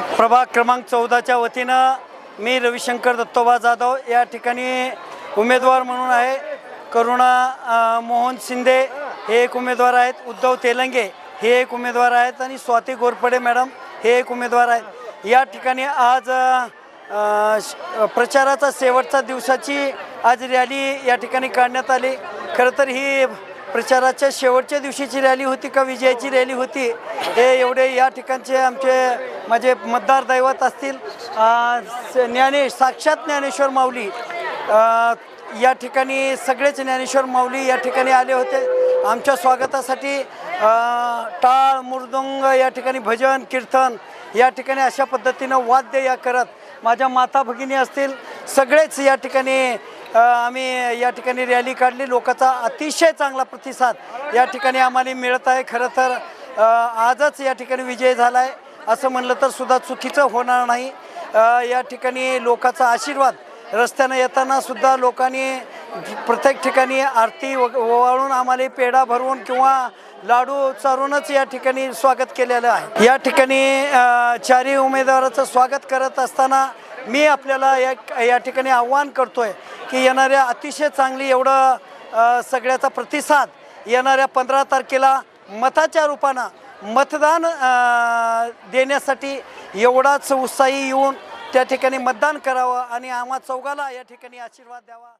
प्रभाग क्रमांक चौदाच्या वतीनं मी रविशंकर दत्तोबा जाधव या ठिकाणी उमेदवार म्हणून आहे. करुणा मोहन शिंदे हे एक उमेदवार आहेत. उद्धव तेलंगे हे एक उमेदवार आहेत. आणि स्वाती गोरपडे मॅडम हे एक उमेदवार आहेत. या ठिकाणी आज श- प्रचाराचा शेवटचा दिवसाची आज रॅली या ठिकाणी काढण्यात आली. खरं तर ही प्रचाराच्या शेवटच्या दिवशीची रॅली होती का विजयाची रॅली होती हे एवढे या ठिकाणचे आमचे माझे मतदार दैवत असतील. ज्ञानेश साक्षात ज्ञानेश्वर माऊली या ठिकाणी सगळेच ज्ञानेश्वर माऊली या ठिकाणी आले होते. आमच्या स्वागतासाठी टाळ मृदुंग या ठिकाणी भजन कीर्तन या ठिकाणी अशा पद्धतीनं वाद्य या करत माझ्या माता भगिनी असतील सगळेच या ठिकाणी आम्ही या ठिकाणी रॅली काढली. लोकांचा अतिशय चांगला प्रतिसाद या ठिकाणी आम्हाला मिळत आहे. खरं तर आजच या ठिकाणी विजय झाला आहे असं म्हणलं तर सुद्धा चुकीचं होणार नाही. या ठिकाणी लोकांचा आशीर्वाद रस्त्यानं येताना सुद्धा लोकांनी प्रत्येक ठिकाणी आरती व- ओवाळून आम्हाला पेढा भरवून किंवा लाडू चारूनच या ठिकाणी स्वागत केलेलं आहे. या ठिकाणी चारही उमेदवाराचं स्वागत करत असताना मी आपल्याला या या ठिकाणी आव्हान करतोय. की येणाऱ्या अतिशय चांगली एवढं सगळ्याचा प्रतिसाद येणाऱ्या पंधरा तारखेला मताच्या रूपानं मतदान देण्यासाठी एवढाच उत्साही येऊन त्या ठिकाणी मतदान करावं आणि आम्हा चौघाला या ठिकाणी आशीर्वाद द्यावा.